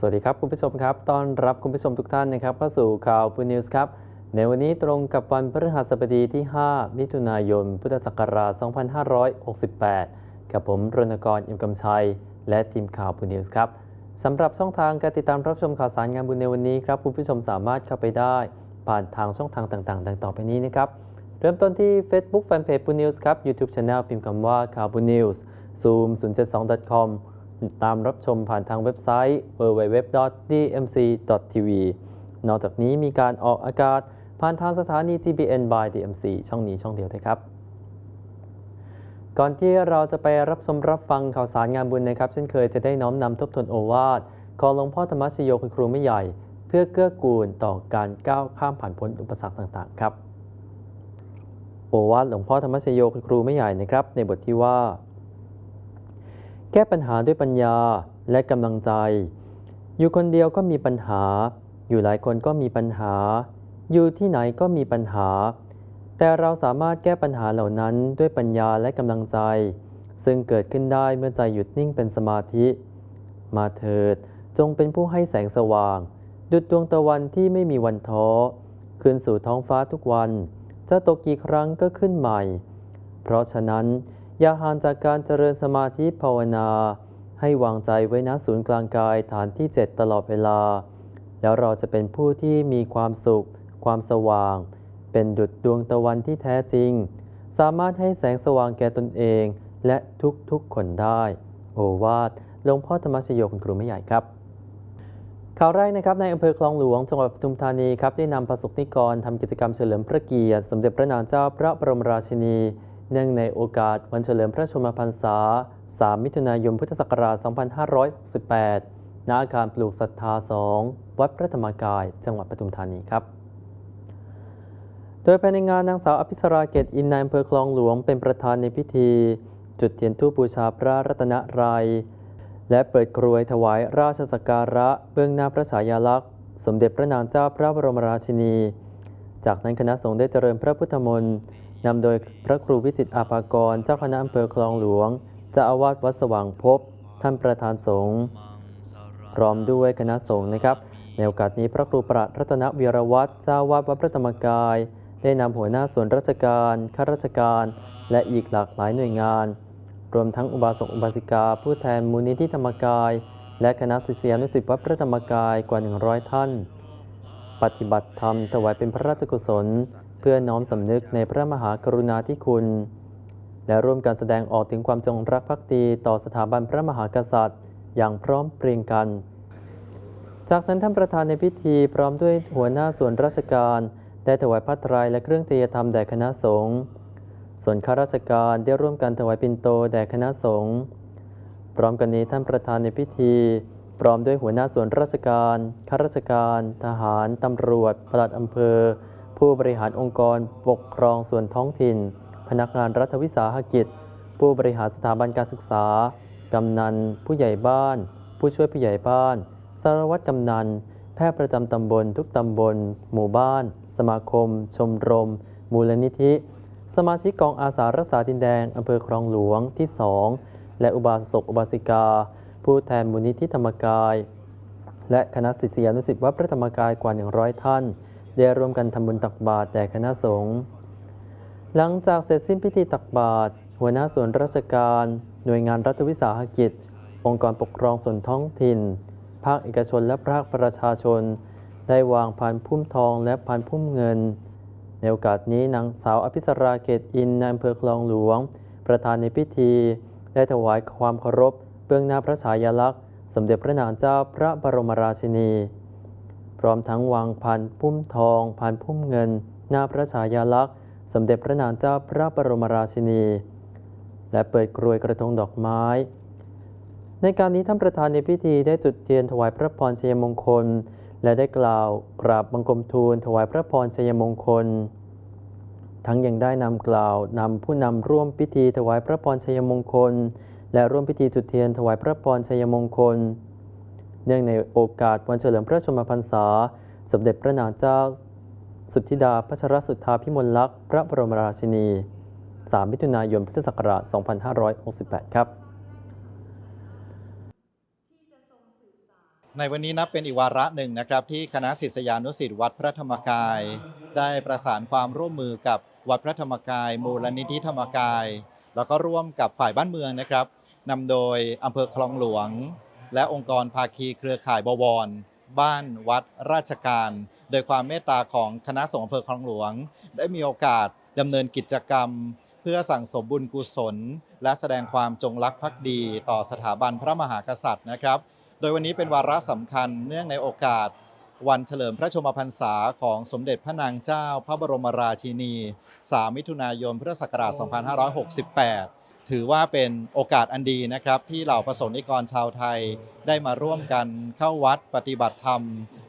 สวัสดีครับ คุณผู้ชมครับ ต้อนรับคุณผู้ชมทุกท่านนะครับเข้าสู่ข่าวพูนิวส์ครับ ในวันนี้ตรงกับวันพฤหัสบดีที่ 5 มิถุนายน พุทธศักราช 2568 กับผมรณกรอิมกำชัย และทีมข่าวพูนิวส์ครับสำหรับช่องทางการติดตามรับชมข่าวสารงานบุญในวันนี้ครับคุณผู้ชมสามารถเข้าไปได้ ผ่านทางช่องทางต่างๆ ดังต่อไปนี้นะครับ เริ่มต้นที่ Facebook Fanpage ปูนิวส์ครับ YouTube Channel พิมพ์คำว่าข่าวปูนิวส์ Zoom 072.com ตามรับชมผ่านทางเว็บไซต์ www.dmc.tv นอกจากนี้มีการออกอากาศ ผ่านทางสถานี GBN by DMC ช่องนี้ช่องเดียวนะครับ ก่อนที่เราจะไปรับชมรับฟังข่าวสารงานบุญนะครับ เช่นเคยจะได้น้อมนำทบทวนโอวาทของหลวงพ่อธรรมชโยคุณครูไม่ใหญ่ เพื่อเกื้อกูลต่อการก้าวข้ามผ่านพ้นอุปสรรคต่างๆ ครับ โอวาทหลวงพ่อธรรมชโยคุณครูไม่ใหญ่นะครับ ในบทที่ว่า แก้ปัญหาด้วยปัญญาและกำลังใจ อยู่คนเดียวก็มีปัญหา อยู่หลายคนก็มีปัญหา อยู่ที่ไหนก็มีปัญหา แต่เราสามารถแก้ปัญหาเหล่านั้นด้วยปัญญาและกำลังใจ ซึ่งเกิดขึ้นได้เมื่อใจหยุดนิ่งเป็นสมาธิ มาเถิดจงเป็นผู้ให้แสงสว่าง ดุจดวงตะวันที่ไม่มีวันท้อขึ้นสู่ท้องฟ้าทุกวัน จะตกกี่ครั้งก็ขึ้นใหม่ เพราะฉะนั้น อย่าห่างจากการเจริญสมาธิภาวนา ให้วางใจไว้ณศูนย์กลางกายฐานที่ 7 ตลอดเวลา แล้วเราจะเป็นผู้ที่มีความสุข ความสว่าง เป็นดุจดวงตะวันที่แท้จริง สามารถให้แสงสว่างแก่ตนเอง และทุกๆคนได้ โอวาทหลวงพ่อธรรมชโยคุณครูไม่ใหญ่ครับข่าวแรกนะครับในอำเภอคลองหลวงจังหวัดปทุมธานีครับได้นำประสบนิกรทำกิจกรรมเฉลิมพระเกียรติ สมเด็จพระนางเจ้าพระบรมราชินี เนื่องในโอกาสวันเฉลิมพระชนมพรรษา 3 มิถุนายนพุทธศักราช 2568ณอาคารปลูกศรัทธา 2 วัดพระธรรมกาย จังหวัดปทุมธานีครับ ดยภายในงานนางสาวอภิสราเกตอินนายอำเภอคลองหลวงเป็นประธานในพิธี จุดเทียนธูปบูชาพระรัตนตรัยและเปิดกรวยถวายราชสักการะเบื้องหน้าพระฉายาลักษณ์ สมเด็จพระนางเจ้าพระบรมราชินี จากนั้นคณะสงฆ์ได้เจริญพระพุทธมนต์นำโดยพระครูวิจิตอาภากร เจ้าคณะอำเภอคลองหลวงเจ้าอาวาสวัดสว่างพบ ท่านประธานสงฆ์พร้อมด้วยคณะสงฆ์นะครับ ในโอกาสนี้พระครูประรัตนวีรวัตรเจ้าอาวาสวัดพระธรรมกาย ได้นำหัวหน้าส่วนราชการ ข้าราชการ และอีกหลากหลายหน่วยงาน รวมทั้งอุบาสกอุบาสิกา ผู้แทนมูลนิธิธรรมกาย และคณะศิษยานุศิษย์วัดพระธรรมกายกว่า 100 ท่าน ปฏิบัติธรรมถวายเป็นพระราชกุศล เพื่อน้อมสำนึกในพระมหากรุณาธิคุณ และร่วมการแสดงออกถึงความจงรักภักดีต่อสถาบันพระมหากษัตริย์ อย่างพร้อมเพรียงกัน จากนั้นท่านประธานในพิธีพร้อมด้วยหัวหน้าส่วนราชการ ได้ถวายผ้าไตรและเครื่องเทยธรรมแด่คณะสงฆ์ส่วนข้าราชการได้ร่วมกันถวายปิ่นโตแด่คณะสงฆ์พร้อมกันนี้ท่านประธานในพิธีพร้อมด้วยหัวหน้าส่วนราชการข้าราชการ ทหาร ตำรวจปลัดอำเภอ ผู้บริหารองค์กร ปกครองส่วนท้องถิ่น พนักงานรัฐวิสาหกิจ ผู้บริหารสถาบันการศึกษา กำนัน ผู้ใหญ่บ้าน ผู้ช่วยผู้ใหญ่บ้าน สารวัตรกำนัน แพทย์ประจำตำบลทุกตำบล หมู่บ้าน สมาคม ชมรม มูลนิธิ สมาชิกกองอาสารักษาดินแดงอำเภอคลองหลวงที่ 2 และอุบาสกอุบาสิกา ผู้แทนมูลนิธิธรรมกาย และคณะศิษยานุศิษย์วัดพระธรรมกายกว่า 100 ท่าน ได้ร่วมกันทำบุญตักบาตรแด่คณะสงฆ์หลังจากเสร็จสิ้นพิธีตักบาตรหัวหน้าส่วนราชการ หน่วยงานรัฐวิสาหกิจ องค์กรปกครองส่วนท้องถิ่น ภาคเอกชนและภาคประชาชน ได้วางพานพุ่มทองและพานพุ่มเงิน ในโอกาสนี้นางสาวอภิสราเกตอินในอำเภอคลองหลวง ประธานในพิธี ได้ถวายความเคารพ เบื้องหน้าพระฉายาลักษณ์ สมเด็จพระนางเจ้าพระบรมราชินี พร้อมทั้งวางพานพุ่มทองพานพุ่มเงิน หน้าพระฉายาลักษณ์ สมเด็จพระนางเจ้าพระบรมราชินี และเปิดกรวยกระทงดอกไม้ในการนี้ท่านประธานในพิธีได้จุดเทียนถวายพระพรชัยมงคล และได้กล่าวกราบบังคมทูลถวายพระพรชัยมงคล ทั้งยังได้นำกล่าวนำผู้นำร่วมพิธีถวายพระพรชัยมงคล และร่วมพิธีจุดเทียนถวายพระพรชัยมงคล เนื่องในโอกาสวันเฉลิมพระชนมพรรษา สมเด็จพระนางเจ้า สุทธิดาพัชรสุทธาพิมลลักษณ์พระบรมราชินี 3 มิถุนายนพุทธศักราช 2568 ครับ ในวันนี้นับเป็นอีกวาระหนึ่งนะครับ ที่คณะศิษยานุศิษย์วัดพระธรรมกาย ได้ประสานความร่วมมือกับวัดพระธรรมกาย มูลนิธิธรรมกาย แล้วก็ร่วมกับฝ่ายบ้านเมืองนะครับนำโดยอำเภอคลองหลวง และองค์กรภาคีเครือข่ายบวร บ้านวัดราชการ โดยความเมตตาของคณะสงฆ์อำเภอคลองหลวง ได้มีโอกาสดำเนินกิจกรรม เพื่อสั่งสมบุญกุศล และแสดงความจงรักภักดี ต่อสถาบันพระมหากษัตริย์นะครับ โดยวันนี้เป็นวาระสำคัญเนื่องในโอกาส วันเฉลิมพระชมพรรษาของสมเด็จพระนางเจ้า พระบรมราชินี 3 มิถุนายนพุทธศักราช 2568 ถือว่าเป็นโอกาสอันดีนะครับ ที่เหล่าประสงค์นิกรชาวไทยได้มาร่วมกันเข้าวัดปฏิบัติธรรม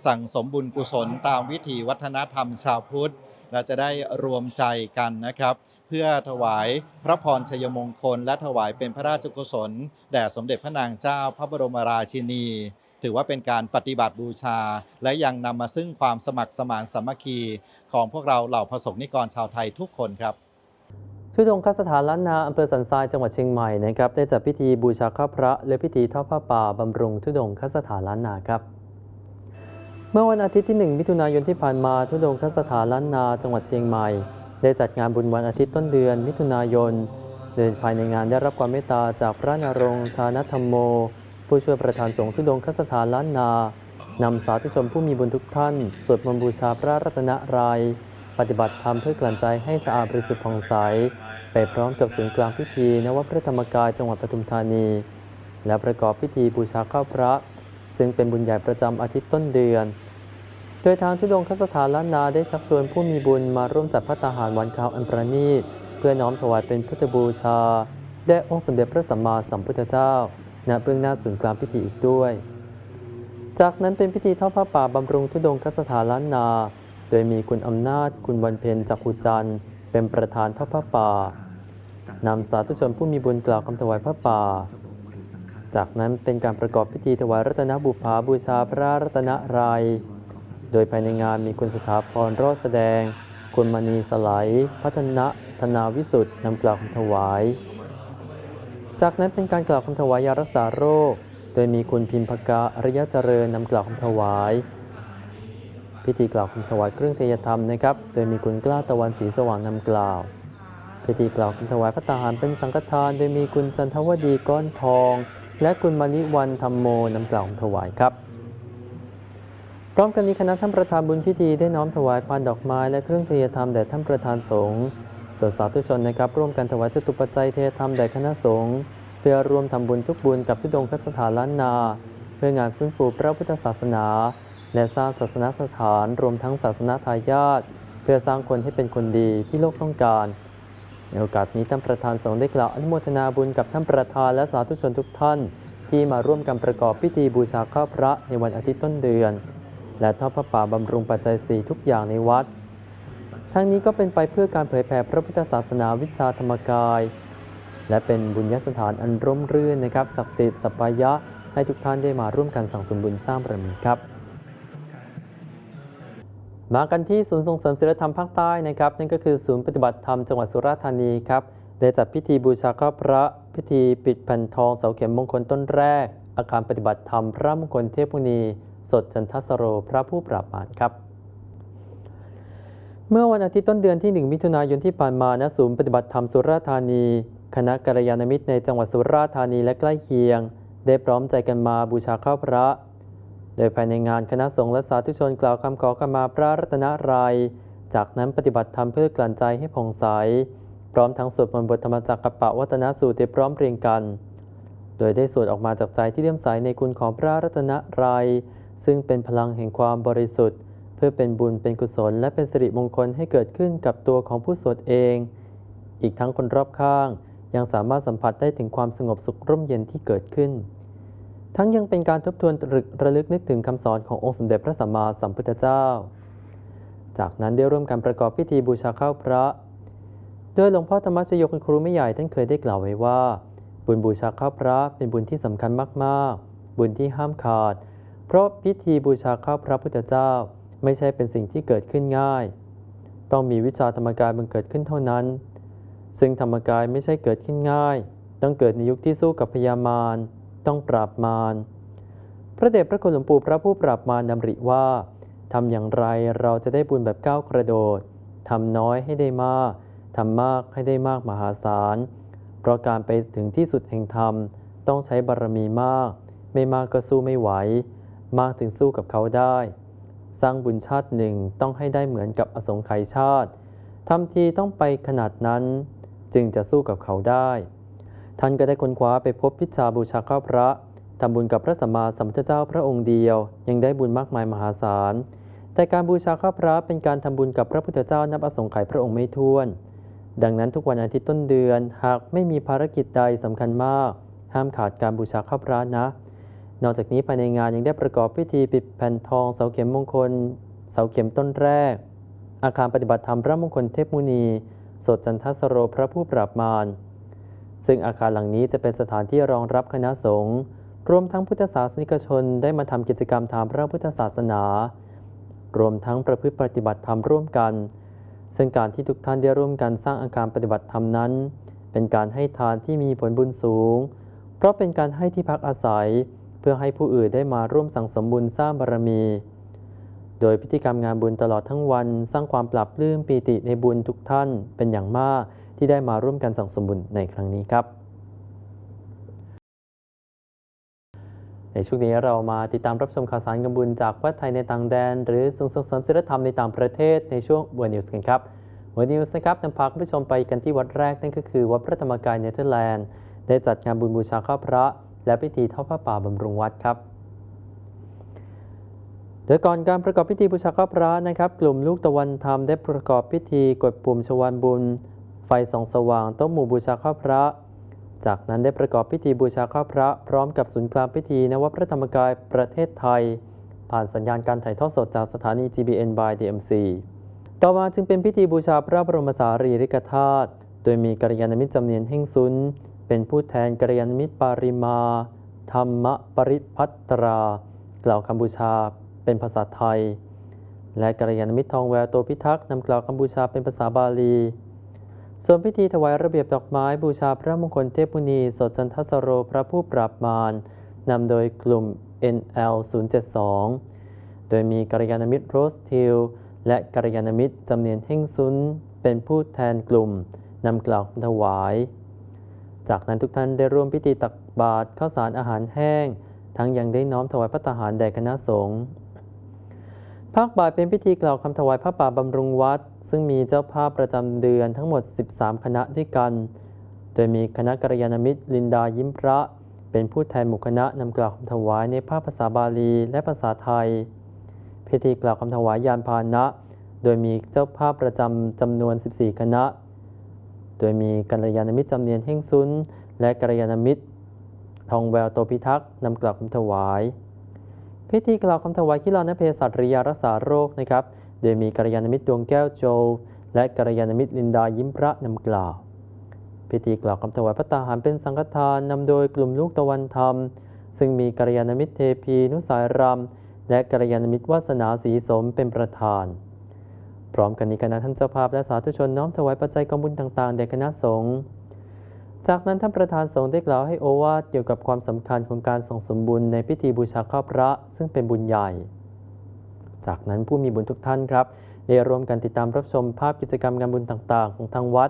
สั่งสมบุญกุศลตามวิถีวัฒนธรรมชาวพุทธ และจะได้รวมใจกันนะครับ เพื่อถวายพระพรชัยมงคล และถวายเป็นพระราชกุศล แด่สมเด็จพระนางเจ้าพระบรมราชินี ถือว่าเป็นการปฏิบัติบูชา และยังนำมาซึ่งความสมัครสมานสามัคคี ของพวกเราเหล่าประสงค์นิกรชาวไทยทุกคนครับทุดงคสถานล้านนาอำเภอสันทรายจังหวัดเชียงใหม่นะครับได้จัดพิธีบูชาข้าพระ และพิธีทอดผ้าป่าบำรุงทุดงคสถานล้านนาครับ เมื่อวันอาทิตย์ที่ 1 มิถุนายนที่ผ่านมาทุดงคสถานล้านนาจังหวัดเชียงใหม่ ได้จัดงานบุญวันอาทิตย์ต้นเดือน มิถุนายน โดยภายในงานได้รับความเมตตาจากพระนรงชานธรรมโม ผู้ช่วยประธานสงฆ์ทุดงคสถานล้านนานำสาธุชนผู้มีบุญทุกท่าน สวดมนต์บูชาพระรัตนรยัยปฏิบัติธรรมเพื่อกลั่นใจให้สะอาดบริสุทธิ์ผ่องใส ไปพร้อมกับศูนย์กลางพิธีณวัดพระธรรมกายจังหวัดปทุมธานี และประกอบพิธีบูชาข้าวพระ ซึ่งเป็นบุญใหญ่ประจำอาทิตย์ต้นเดือน โดยทางทุดงคสถานล้านนาได้ชักชวนผู้มีบุญมาร่วมจัดพระตาหารวันข้าวอันประณีต เพื่อน้อมถวายเป็นพุทธบูชาแด่องค์สมเด็จพระสัมมาสัมพุทธเจ้าณเบื้องหน้าศูนย์กลางพิธีอีกด้วย จากนั้นเป็นพิธีทอดผ้าป่าบำรุงทุดงคสถานล้านนา โดยมีคุณอำนาจ คุณวันเพ็ญจักขุจันทร์เป็นประธานทอดผ้าป่านำสาธุชนผู้มีบุญกล่าวคำถวายผ้าป่า จากนั้นเป็นการประกอบพิธีถวายรัตนบุพาบูชาพระรัตนรยัยโดยภายในงานมีคุณสถาพรรอดแสดง คุณมณีสลด์พัฒนะธนาวิสุทธ์นำกล่าวคำถวาย จากนั้นเป็นการกล่าวคำถวายยารักษาโรค โดยมีคุณพิมพกะอริยเจริญนำกล่าวคำถวาย พิธีกล่าวคำถวายเครื่องเทยธรรมนะครับ โดยมีคุณกล้าตะวันสีสว่างนำกล่าวพิธีกล่าวคำถวายพระตาหารเป็นสังฆทาน โดยมีคุณจันทวดีก้อนทอง และคุณมานิวันธรรมโมนำกล่าวถวายครับ พร้อมกันนี้คณะท่านประธานบุญพิธีได้น้อมถวายพานดอกไม้และเครื่องเทยธรรมแด่ท่านประธานสงฆ์ส่วนสาธุชนนะครับร่วมกันถวายจตุปัจจัยเทยธรรมแด่คณะสงฆ์เพื่อร่วมทำบุญทุกบุญกับทุดงคสถานล้านนา เพื่องานฟื้นฟูพระพุทธศาสนา และสร้างศาสนสถานรวมทั้งศาสนาทายาทเพื่อสร้างคนให้เป็นคนดีที่โลกต้องการ ในโอกาสนี้ท่านประธานสงฆ์ได้กล่าวอนุโมทนาบุญกับท่านประธานและสาธุชนทุกท่าน ที่มาร่วมกันประกอบพิธีบูชาข้าพระในวันอาทิตย์ต้นเดือน และทอดพระป่าบำรุงปัจจัยสี่ทุกอย่างในวัด ทั้งนี้ก็เป็นไปเพื่อการเผยแผ่พระพุทธศาสนาวิชาธรรมกาย และเป็นบุญญสถานอันร่มรื่นนะครับศักดิ์สิทธิ์สัปปายะให้ทุกท่านได้มาร่วมกันสั่งสมบุญสร้างบารมีครับ มากันที่ศูนย์ส่งเสริมศิลธรรมภาคใต้นะครับนั่นก็คือศูนย์ปฏิบัติธรรมจังหวัดสุราษฎร์ธานีครับได้จัดพิธีบูชาข้าพระ พิธีปิดแผ่นทองเสาเข็มมงคลต้นแรก อาคารปฏิบัติธรรมพระมงคลเทพมุนี สดจันทสโรพระผู้ปราบมารครับ เมื่อวันอาทิตย์ต้นเดือนที่ 1 มิถุนายนที่ผ่านมาณศูนย์ปฏิบัติธรรมสุราษฎร์ธานี คณะกัลยาณมิตรในจังหวัดสุราษฎร์ธานีและใกล้เคียง ได้พร้อมใจกันมาบูชาข้าพระ ดยภายในงานคณะสงฆ์และสาธุชนกล่าวคำขอขมาพระรัตนรยัย จากนั้นปฏิบัติธรรมเพื่อกลั่นใจให้ผ่องใส พร้อมทั้งสวดมนต์บทธรรมจักรกัปะวัตนสูตรที่พร้อมเพรียงกัน โดยได้สวดออกมาจากใจที่เลื่อมใสในคุณของพระรัตนรยัย ซึ่งเป็นพลังแห่งความบริสุทธิ์ เพื่อเป็นบุญเป็นกุศล และเป็นสิริมงคลให้เกิดขึ้นกับตัวของผู้สวดเอง อีกทั้งคนรอบข้าง ยังสามารถสัมผัสได้ถึงความสงบสุขร่มเย็นที่เกิดขึ้น ทั้งยังเป็นการทบทวนระลึกระลึกนึกถึงคำสอนขององค์สมเด็จพระสัมมาสัมพุทธเจ้า จากนั้นได้ร่วมกันประกอบพิธีบูชาข้าวพระ โดยหลวงพ่อธรรมชโยคุณครูไม่ใหญ่ท่านเคยได้กล่าวไว้ว่า บุญบูชาข้าวพระเป็นบุญที่สำคัญมากๆ บุญที่ห้ามขาด เพราะพิธีบูชาข้าวพระพุทธเจ้า ไม่ใช่เป็นสิ่งที่เกิดขึ้นง่าย ต้องมีวิชาธรรมกายบังเกิดขึ้นเท่านั้น ซึ่งธรรมกายไม่ใช่เกิดขึ้นง่าย ต้องเกิดในยุคที่สู้กับพญามาร ต้องปราบมารพระเดชพระคุณหลวงปู่พระผู้ปราบมารดำริว่าทำอย่างไรเราจะได้บุญแบบก้าวกระโดดทำน้อยให้ได้มากทำมากให้ได้มากมหาศาล เพราะการไปถึงที่สุดแห่งธรรม ต้องใช้บารมีมาก ไม่มากก็สู้ไม่ไหว มากถึงสู้กับเขาได้ สร้างบุญชาติหนึ่งต้องให้ได้เหมือนกับอสงไขยชาติทำทีต้องไปขนาดนั้น จึงจะสู้กับเขาได้ ท่านก็ได้ค้นคว้าไปพบพิชาบูชาข้าพระทำบุญกับพระสัมมาสัมพุทธเจ้าพระองค์เดียว ยังได้บุญมากมายมหาศาล แต่การบูชาข้าพระเป็นการทำบุญกับพระพุทธเจ้านับอสงไขยพระองค์ไม่ท้วน ดังนั้นทุกวันอาทิตย์ต้นเดือนหากไม่มีภารกิจใดสำคัญมาก ห้ามขาดการบูชาข้าพระนะ นอกจากนี้ภายในงานยังได้ประกอบพิธีปิดแผ่นทองเสาเข็มมงคล เสาเข็มต้นแรก อาคารปฏิบัติธรรมพระมงคลเทพมุนี สดจันทสโรพระผู้ปราบมาร ซึ่งอาคารหลังนี้จะเป็นสถานที่รองรับคณะสงฆ์รวมทั้งพุทธศาสนิกชนได้มาทำกิจกรรมทางพระพุทธศาสนา รวมทั้งประพฤติปฏิบัติธรรมร่วมกัน ซึ่งการที่ทุกท่านได้ร่วมกันสร้างอาคารปฏิบัติธรรมนั้น เป็นการให้ทานที่มีผลบุญสูง เพราะเป็นการให้ที่พักอาศัย เพื่อให้ผู้อื่นได้มาร่วมสั่งสมบุญสร้างบารมี โดยพิธีกรรมงานบุญตลอดทั้งวัน สร้างความปรับปลื้มปีติในบุญทุกท่านเป็นอย่างมาก ที่ได้มาร่วมกันสั่งสมบุญในครั้งนี้ครับ ในช่วงนี้เรามาติดตามรับชมข่าวสารกำบุญจากวัดไทยในต่างแดน หรือส่งส่งเสริมศิลธรรมในต่างประเทศในช่วงวอร์นิวส์กันครับวอร์นิวส์นะครับนำพาคุณผู้ชมไปกันที่วัดแรกนั่นก็คือวัดพระธรรมกายเนเธอร์แลนด์ได้จัดงานบุญบูชาข้าพระ และพิธีทอดผ้าป่าบำรุงวัดครับโดยก่อนการประกอบพิธีบูชาข้าพระนะครับ กลุ่มลูกตะวันธรรมได้ประกอบพิธีกดปุ่มชวานบุญ ไฟส่องสว่างโต๊ะหมู่บูชาข้าพระ จากนั้นได้ประกอบพิธีบูชาข้าพระ พร้อมกับศูนย์กลางพิธีณวัดพระธรรมกายประเทศไทย ผ่านสัญญาณการถ่ายทอดสดจากสถานี GBN by DMC ต่อมาจึงเป็นพิธีบูชาพระบรมสารีริกธาตุ โดยมีกัลยาณมิตรจำเนียนเฮ่งซุน เป็นผู้แทนกัลยาณมิตรปาริมา ธรรมปริพัตรา กล่าวคำบูชาเป็นภาษาไทย และกัลยาณมิตรทองแววโตพิทักษ์นำกล่าวคำบูชาเป็นภาษาบาลี ส่วนพิธีถวายระเบียบดอกไม้บูชาพระมงคลเทพมุนีสดจันทสโรพระผู้ปราบมารนำโดยกลุ่ม NL 072 โดยมีกัลยาณมิตรโรสทิลและกัลยาณมิตรจำเนียนเฮ่งซุนเป็นผู้แทนกลุ่มนำกล่าวถวาย จากนั้นทุกท่านได้ร่วมพิธีตักบาตรข้าวสารอาหารแห้ง ทั้งยังได้น้อมถวายพระทหารแด่คณะสงฆ์ ภาคบ่ายเป็นพิธีกล่าวคำถวายพระป่าบำรุงวัด ซึ่งมีเจ้าภาพประจำเดือนทั้งหมด 13 คณะด้วยกัน โดยมีคณะกัลยาณมิตร ลินดายิ้มพระ เป็นผู้แทนหมู่คณะนำกล่าวคำถวายในภาคภาษาบาลีและภาษาไทย พิธีกล่าวคำถวายยานพาหนะ โดยมีเจ้าภาพประจำจำนวน 14 คณะ โดยมีกัลยาณมิตรจำเนียนเฮ่งซุนและกัลยาณมิตร ทองแววโตพิทักษ์นำกล่าวคำถวาย พิธีกล่าวคำถวายกิลานเพศัตริยารักษาโรคนะครับ โดยมีกัลยาณมิตรดวงแก้วโจ และกัลยาณมิตรลินดายิ้มพระนำกล่าว พิธีกล่าวคำถวายพระตาหารเป็นสังฆทานนำโดยกลุ่มลูกตะวันธรรม ซึ่งมีกัลยาณมิตรเทพีนุสายรำและกัลยาณมิตรวาสนาสีสมเป็นประธาน พร้อมกันนี้คณะท่านเจ้าภาพและสาธุชนน้อมถวายปัจจัยกองบุญต่างๆแด่คณะสงฆ์ จากนั้นท่านประธานสงฆ์ได้กล่าวให้โอวาทเกี่ยวกับความสำคัญของการส่งสมบุญในพิธีบูชาข้าพระ ซึ่งเป็นบุญใหญ่ จากนั้นผู้มีบุญทุกท่านครับได้ร่วมกันติดตามรับชมภาพกิจกรรมงานบุญต่างๆ ของทางวัด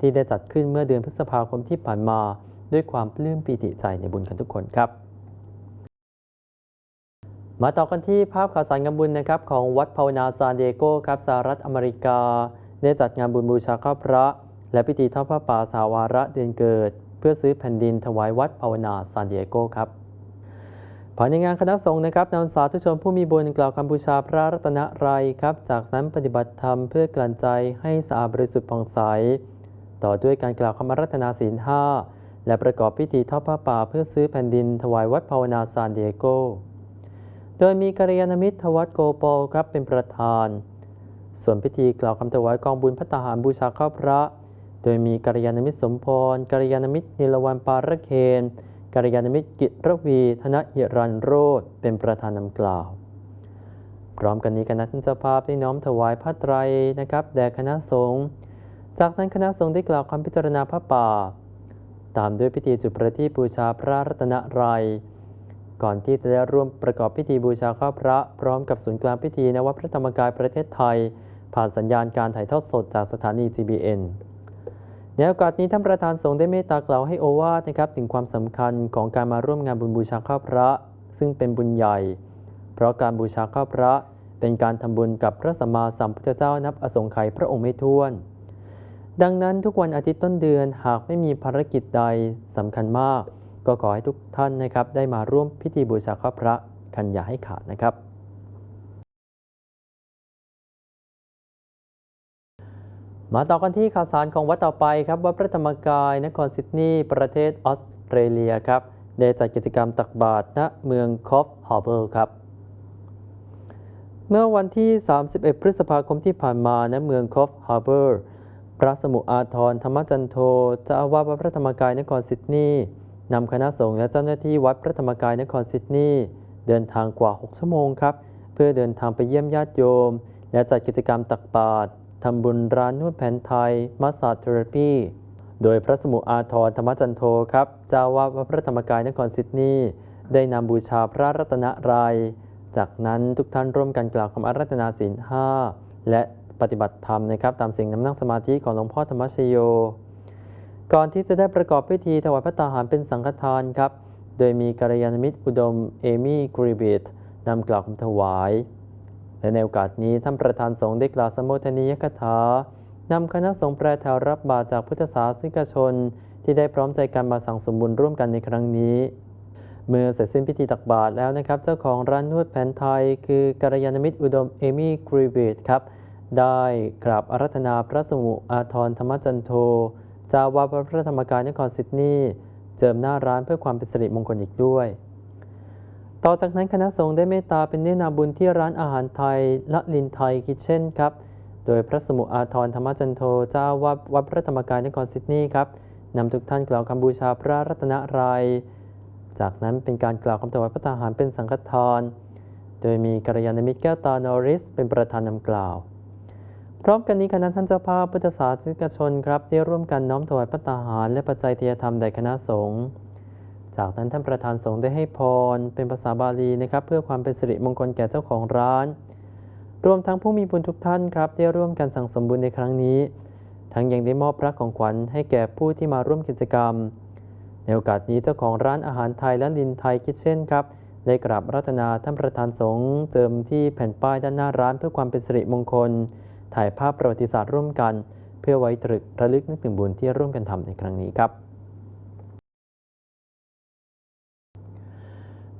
ที่ได้จัดขึ้นเมื่อเดือนพฤษภาคมที่ผ่านมา ด้วยความปลื้มปีติใจในบุญกันทุกคนครับ มาต่อกันที่ภาพข่าวสารงานบุญนะครับของวัดภาวนาซานเอโกครับสหรัฐอเมริกา ได้จัดงานบุญบูชาข้าพระ และพิธีทอดผ้าป่าสาวาระเดือนเกิด เพื่อซื้อแผ่นดินถวายวัดภาวนาซานดิเอโกครับภายในงานคณะสงฆ์นะครับนำสาธุชนผู้มีบุญกล่าวคำบูชาพระรัตนรัยครับ จากนั้นปฏิบัติธรรมเพื่อกลั่นใจให้สะอาดบริสุทธิ์ผ่องใส ต่อด้วยการกล่าวคำรัตนาศีลห้าและประกอบพิธีทอดผ้าป่าเพื่อซื้อแผ่นดินถวายวัดภาวนาซานดิเอโก โดยมีกัลยาณมิตรทวัตโกโปครับเป็นประธาน ส่วนพิธีกล่าวคำถวายกองบุญพัตตาหารบูชาข้าวพระ โดยมีกัลยาณมิตรสมพรกัลยาณมิตรนิลวันปาระเคนกัลยาณมิตรกิจระวีธนหิรันโรธเป็นประธานนำกล่าว พร้อมกันนี้คณะท่านเจ้าภาพได้น้อมถวายผ้าไตรนะครับแด่คณะสงฆ์จากนั้นคณะสงฆ์ได้กล่าวคำพิจารณาพระป่า ตามด้วยพิธีจุดประทีปบูชาพระรัตนรยก่อนที่จะได้ร่วมประกอบพิธีบูชาข้าพระ พร้อมกับศูนย์กลางพิธีณวัดพระธรรมกายประเทศไทย ผ่านสัญญาณการถ่ายทอดสดจากสถานี GBN ในโอกาสนี้ท่านประธานสงฆ์ได้เมตตากล่าวให้โอวาทนะครับถึงความสำคัญของการมาร่วมงานบุญบูชาข้าพระ ซึ่งเป็นบุญใหญ่ เพราะการบูชาข้าพระเป็นการทำบุญกับพระสัมมาสัมพุทธเจ้านับอสงไขยพระองค์ไม่ท้วน ดังนั้นทุกวันอาทิตย์ต้นเดือนหากไม่มีภารกิจใดสำคัญมาก ก็ขอให้ทุกท่านนะครับได้มาร่วมพิธีบูชาข้าพระกันอย่าให้ขาดนะครับ มาต่อกันที่ข่าวสารของวัดต่อไปครับวัดพระธรรมกายนครซิดนีย์ประเทศออสเตรเลียครับได้จัดกิจกรรมตักบาตรณเมืองคอฟฮาร์เบอร์ครับ เมื่อวันที่ 31 พฤษภาคมที่ผ่านมาณเมืองคอฟฮาร์เบอร์พระสมุอาทรธรรมจันโทเจ้าอาวาสวัดพระธรรมกายนครซิดนีย์นำคณะสงฆ์และเจ้าหน้าที่วัดพระธรรมกายนครซิดนีย์เดินทางกว่า 6 ชั่วโมงครับ เพื่อเดินทางไปเยี่ยมญาติโยม และจัดกิจกรรมตักบาตร ทำบุญร้านนวดแผนไทยมาสซาเทอราปีโดยพระสมุอาทรธรรมจันโทครับเจ้าวาสวัดพระธรรมกายนครซิดนีย์ได้นำบูชาพระรัตนรยัยจากนั้นทุกท่านร่วมกันกล่าวคำอารัตนาศีลห้าและปฏิบัติธรรมนะครับ ตามสิ่งนำนั่งสมาธิของหลวงพ่อธรรมชโย ก่อนที่จะได้ประกอบพิธีถวายพระตาหารเป็นสังฆทานครับ โดยมีกัลยาณมิตรอุดมเอมี่กริบิตนำกล่าวคำถวาย และในโอกาสนี้ท่านประธานสงฆ์ได้กล่าวสมโภชนียกถานำคณะสงฆ์แปรแถวรับบาตรจากพุทธศาสนิกชน ที่ได้พร้อมใจกันมาสั่งสมบุญร่วมกันในครั้งนี้ เมื่อเสร็จสิ้นพิธีตักบาตรแล้วนะครับ เจ้าของร้านนวดแผนไทย คือกัลยาณมิตรอุดมเอมี่กริบิตครับได้กราบอารัธนาพระสมุอาทรธรรมจันโทจาวาพระธรรมกายนครซิดนีย์เจิมหน้าร้านเพื่อความเป็นสิริมงคลอีกด้วย ต่อจากนั้นคณะสงฆ์ได้เมตตาเป็นเนนาบุญที่ร้านอาหารไทยละลินไทยคิเช่นครับ โดยพระสมุอาทรธรรมจันโทเจ้าวาดวัดพระธรรมกายนครซิดนีย์ครับนำทุกท่านกล่าวคำบูชาพระรัตนรยัยจากนั้นเป็นการกล่าวคำถวายพระทหารเป็นสังฆทาน โดยมีกัลยาณมิตรแก้วตานอริส เป็นประธานนำกล่าว พร้อมกันนี้คณะท่านเจ้าภาพพุทธศาสนิกชนครับได้ร่วมกันน้อมถวายพระตาหาร และปัจจัยเทียธรรมแด่คณะสงฆ์ จากนั้นท่านประธานสงฆ์ได้ให้พร เป็นภาษาบาลีนะครับ เพื่อความเป็นสิริมงคลแก่เจ้าของร้าน รวมทั้งผู้มีบุญทุกท่านครับได้ร่วมกันสั่งสมบุญในครั้งนี้ ทั้งยังได้มอบพระของขวัญให้แก่ผู้ที่มาร่วมกิจกรรม ในโอกาสนี้เจ้าของร้านอาหารไทยและลินไทยคิทเช่นครับได้กราบรัตนาท่านประธานสงฆ์เจิมที่แผ่นป้ายด้านหน้าร้านเพื่อความเป็นสิริมงคล ถ่ายภาพประวัติศาสตร์ร่วมกัน เพื่อไว้ตรึกระลึกนึกถึงบุญที่ร่วมกันทำในครั้งนี้ครับ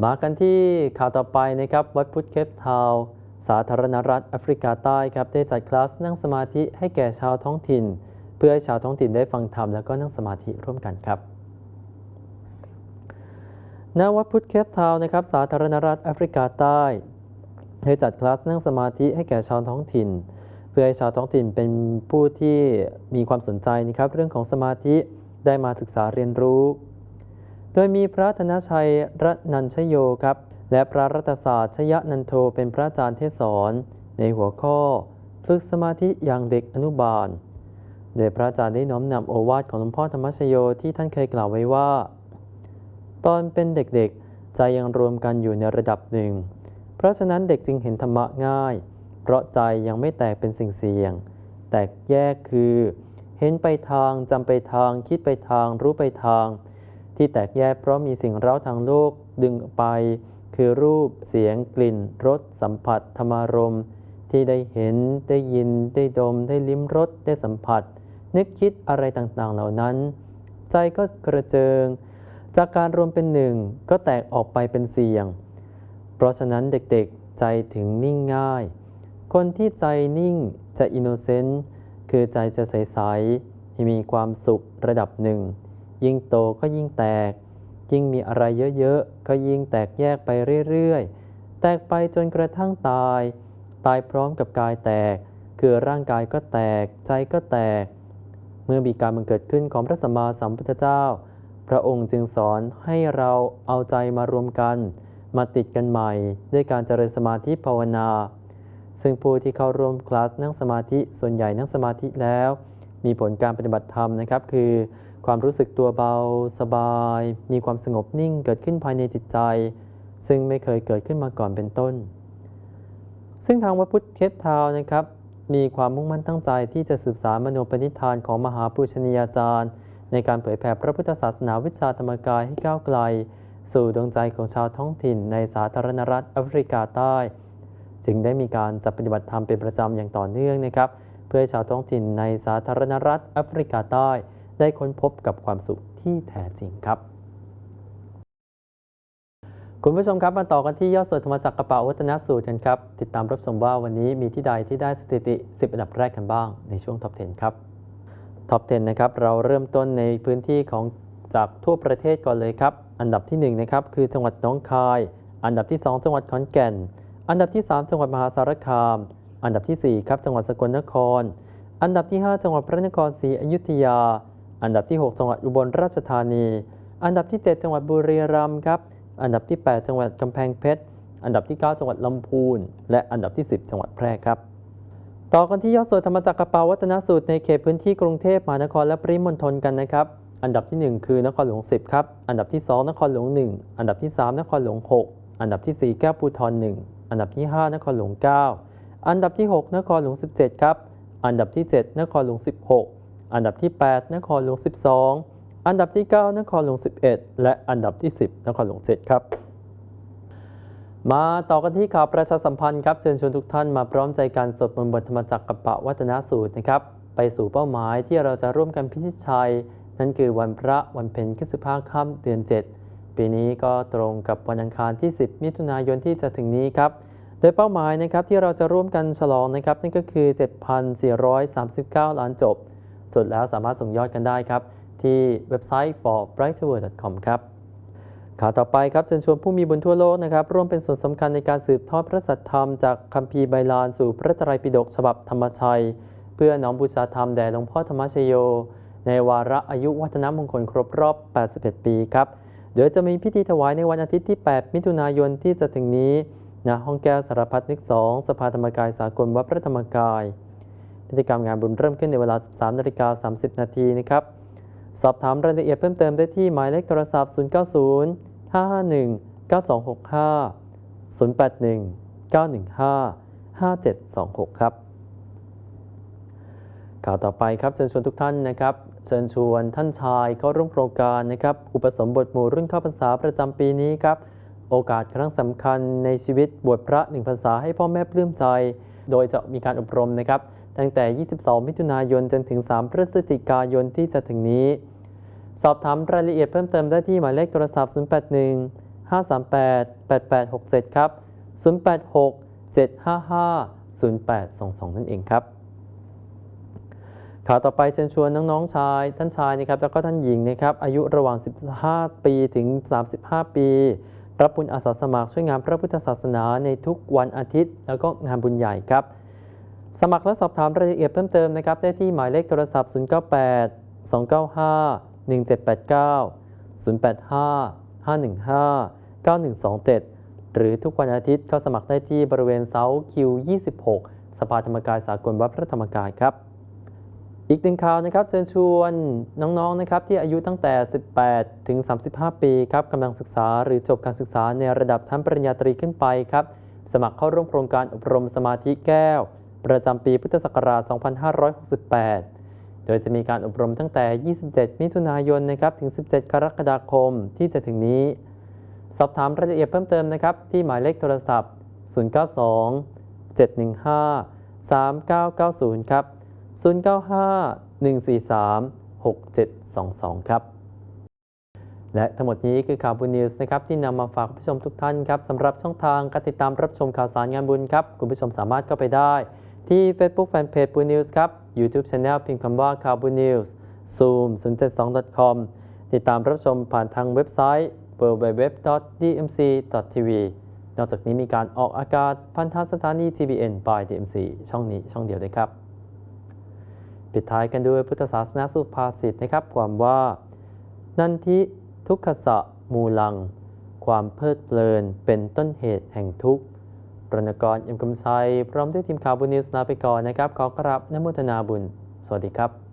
มากันที่ข่าวต่อไปนะครับ วัดพุทธเคปทาวสาธารณรัฐแอฟริกาใต้ครับได้จัดคลาสนั่งสมาธิให้แก่ชาวท้องถิ่น เพื่อให้ชาวท้องถิ่นได้ฟังธรรมแล้วก็นั่งสมาธิร่วมกันครับณวัดพุทธเคปทาวนะครับสาธารณรัฐแอฟริกาใต้ได้จัดคลาสนั่งสมาธิให้แก่ชาวท้องถิ่น เพื่อให้ชาวท้องถิ่นเป็นผู้ที่มีความสนใจนะครับเรื่องของสมาธิได้มาศึกษาเรียนรู้ โดยมีพระธนชัยรัตนันชโยครับ และพระรัตศาสตร์ชยนันโทเป็นพระอาจารย์เทศสอนในหัวข้อ ฝึกสมาธิอย่างเด็กอนุบาล โดยพระอาจารย์ได้น้อมนำโอวาทของหลวงพ่อธรรมชโยที่ท่านเคยกล่าวไว้ว่า ตอนเป็นเด็กๆ ใจยังรวมกันอยู่ในระดับหนึ่ง เพราะฉะนั้นเด็กจึงเห็นธรรมะง่าย เพราะใจยังไม่แตกเป็นสิ่งเสี่ยง แตกแยกคือ เห็นไปทางจำไปทาง คิดไปทาง รู้ไปทาง ที่แตกแยกเพราะมีสิ่งเร้าทางโลกดึงไป คือรูปเสียงกลิ่นรสสัมผัสธรรมารมณ์ที่ได้เห็นได้ยินได้ดม ได้ลิ้มรสได้สัมผัส นึกคิดอะไรต่างๆเหล่านั้น ใจก็กระเจิง จากการรวมเป็นหนึ่งก็แตกออกไปเป็นเสียง เพราะฉะนั้นเด็กๆใจถึงนิ่งง่าย คนที่ใจนิ่งจะอินโนเซนต์คือใจจะใสๆที่มีความสุขระดับหนึ่ง ยิ่งโตก็ยิ่งแตก ยิ่งมีอะไรเยอะๆ ก็ยิ่งแตกแยกไปเรื่อยๆ แตกไปจนกระทั่งตาย ตายพร้อมกับกายแตก คือร่างกายก็แตก ใจก็แตกในมื่อมีการบังเกิดขึ้นของพระสัมมาสัมพุทธเจ้า พระองค์จึงสอนให้เราเอาใจมารวมกัน มาติดกันใหม่ ด้วยการเจริญสมาธิภาวนา ซึ่งผู้ที่เข้าร่วมคลาสนั่งสมาธิส่วนใหญ่นั่งสมาธิแล้ว มีผลการปฏิบัติธรรมนะครับ คือ ความรู้สึกตัวเบา สบาย มีความสงบนิ่งเกิดขึ้นภายในจิตใจ ซึ่งไม่เคยเกิดขึ้นมาก่อนเป็นต้น ซึ่งทางวัดพุทธเคปทาวนะครับ มีความมุ่งมั่นตั้งใจที่จะสืบสารมโนปณิธานของมหาปูชนียาจารย์ ในการเผยแผ่พระพุทธศาสนาวิชาธรรมกายให้ก้าวไกล สู่ดวงใจของชาวท้องถิ่นในสาธารณรัฐแอฟริกาใต้ จึงได้มีการจัดปฏิบัติธรรมเป็นประจำอย่างต่อเนื่องนะครับ เพื่อให้ชาวท้องถิ่นในสาธารณรัฐแอฟริกาใต้ ได้ค้นพบกับความสุขที่แท้จริงครับ คุณผู้ชมครับมาต่อกันที่ยอดสวดธรรมจักรกระเป๋าวัฒนสูตรกันครับ ติดตามรับชมว่าวันนี้มีที่ใดที่ได้สถิติ 10 อันดับแรกกันบ้างในช่วงท็อป 10 ครับท็อป 10 นะครับ เราเริ่มต้นในพื้นที่ของจากทั่วประเทศก่อนเลยครับ อันดับที่ 1 นะครับ คือจังหวัดน้องคาย อันดับที่ 2 จังหวัดขอนแก่น อันดับที่ 3 จังหวัดมหาสารคาม อันดับทีสี่4 ครับ จังหวัดสกลนคร อันดับที่ 5 จังหวัดพระนครศรีอยุธยา อันดับที่ 6 จังหวัดอุบลราชธานี อันดับที่ 7 จังหวัดบุรีรัมย์ครับ อันดับที่ 8 จังหวัดกำแพงเพชร อันดับที่ 9 จังหวัดลำพูน และอันดับที่ 10 จังหวัดแพร่ครับ ต่อกันที่ยอดสวดธรรมจักรกระเป๋าวัฒนสูตรในเขตพื้นที่กรุงเทพมหานครและปริมณฑลกันนะครับ อันดับที่ 1 คือนครหลวง 10 ครับ อันดับที่ 2 นครหลวง 1 อันดับที่ 3 นครหลวง 6 อันดับที่ 4 แก้วภูทร1อันดับที่ 5 นครหลวง 9 อันดับที่ 6 นครหลวง 17 ครับ อันดับที่ 7 นครหลวง 16 อันดับที่ 8 นครหลวง 12 อันดับที่ 9 นครหลวง 11 และอันดับที่ 10 นครหลวง 7 ครับมาต่อกันที่ข่าวประชาสัมพันธ์ครับเชิญชวนทุกท่านมาพร้อมใจการสวดมนต์บทธรรมจักรกับปะวัฒนสูตรนะครับ ไปสู่เป้าหมายที่เราจะร่วมกันพิชิตชัย นั่นคือวันพระวันเพ็ญขึ้นสิบห้าค่ำเดือน 7 ปีนี้ก็ตรงกับวันอังคารที่ 10 มิถุนายนที่จะถึงนี้ครับ โดยเป้าหมายนะครับที่เราจะร่วมกันฉลองนะครับนั่นก็คือ 7,439 ล้านจบ สุดแล้วสามารถส่งยอดกันได้ครับ ที่เว็บไซต์ forbrighterworld.com ครับข่าวต่อไปครับเชิญชวนผู้มีบุญทั่วโลกนะครับร่วมเป็นส่วนสำคัญในการสืบทอดพระสัทธรรมจากคัมภีร์ไบลานสู่พระไตรปิฎกฉบับธรรมชัย เพื่อน้อมบูชาธรรมแด่หลวงพ่อธรรมชโย ในวาระอายุวัฒนมงคลครบรอบ 81 ปีครับโดยจะมีพิธีถวายในวันอาทิตย์ที่ 8 มิถุนายนที่จะถึงนี้ณห้องแก้วสารพัดนึก2สภาธรรมกายสากลวัดพระธรรมกาย พิธีกรรมงานบุญเริ่มขึ้นในเวลา 13นาฬิกา30 นาทีนะครับ สอบถามรายละเอียดเพิ่มเติมได้ที่หมายเลขโทรศัพท์ 090 551 9265 081 915 5726 ครับ ข่าวต่อไปครับเชิญชวนทุกท่านนะครับ เชิญชวนท่านชายเข้าร่วมโครงการนะครับ อุปสมบทหมู่รุ่นเข้าพรรษาประจำปีนี้ครับ โอกาสครั้งสำคัญในชีวิตบวชพระหนึ่งพรรษาให้พ่อแม่ปลื้มใจ โดยจะมีการอบรมนะครับ ตั้งแต่ 22 มิถุนายนจนถึง 3 พฤศจิกายนที่จะถึงนี้ สอบถามรายละเอียดเพิ่มเติมได้ที่หมายเลขโทรศัพท์ 081 538 8867 ครับ 086 755 0822 นั่นเองครับข่าวต่อไปเชิญชวนน้องๆชายท่านชายนะครับแล้วก็ท่านหญิงนะครับอายุระหว่าง 15 ปีถึง 35 ปี รับบุญอาสาสมัครช่วยงานพระพุทธศาสนาในทุกวันอาทิตย์ แล้วก็งานบุญใหญ่ครับ สมัครและสอบถามรายละเอียดเพิ่มเติมนะครับได้ที่หมายเลขโทรศัพท์ 098 295 1789 085 515 9127 หรือทุกวันอาทิตย์เข้าสมัครได้ที่บริเวณเสาคิว 26 สภาธรรมกายสากลวัดพระธรรมกายครับ อีกหนึ่งข่าวนะครับเชิญชวนน้องๆนะครับที่อายุตั้งแต่ 18 ถึง 35 ปีครับกำลังศึกษาหรือจบการศึกษาในระดับชั้นปริญญาตรีขึ้นไปครับ สมัครเข้าร่วมโครงการอบรมสมาธิแก้ว ประจำปีพุทธศักราช 2568 โดยจะมีการอบรมตั้งแต่ 27 มิถุนายนนะครับถึง 17 กรกฎาคมที่จะถึงนี้ สอบถามรายละเอียดเพิ่มเติมนะครับ ที่หมายเลขโทรศัพท์ 092 715 3990 ครับ 095 143 6722 ครับ และทั้งหมดนี้คือข่าวบุญนิวส์นะครับที่นำมาฝากคุณผู้ชมทุกท่านครับสำหรับช่องทางการติดตามรับชมข่าวสารงานบุญครับ คุณผู้ชมสามารถเข้าไปได้ ที่ Facebook Fanpage บุญนิวส์ครับ YouTube Channel พิมพ์คำว่าข่าวบุญนิวส์ Zoom 072.com ติดตามรับชมผ่านทางเว็บไซต์ www.dmc.tv นอกจากนี้มีการออกอากาศพันธสถานี TBN by DMC ช่องนี้ช่องเดียวด้วยครับ ปิดท้ายกันด้วยพุทธศาสนาสุภาษิตนะครับ ความว่า นันทิทุกขสะมูลัง ความเพลิดเพลินเป็นต้นเหตุแห่งทุกข์ รณกรเอ็มกำไซพร้อมด้วยทีมข่าวบุญนิวส์ลาไปก่อนนะครับ ขอกราบนโมทนาบุญ สวัสดีครับ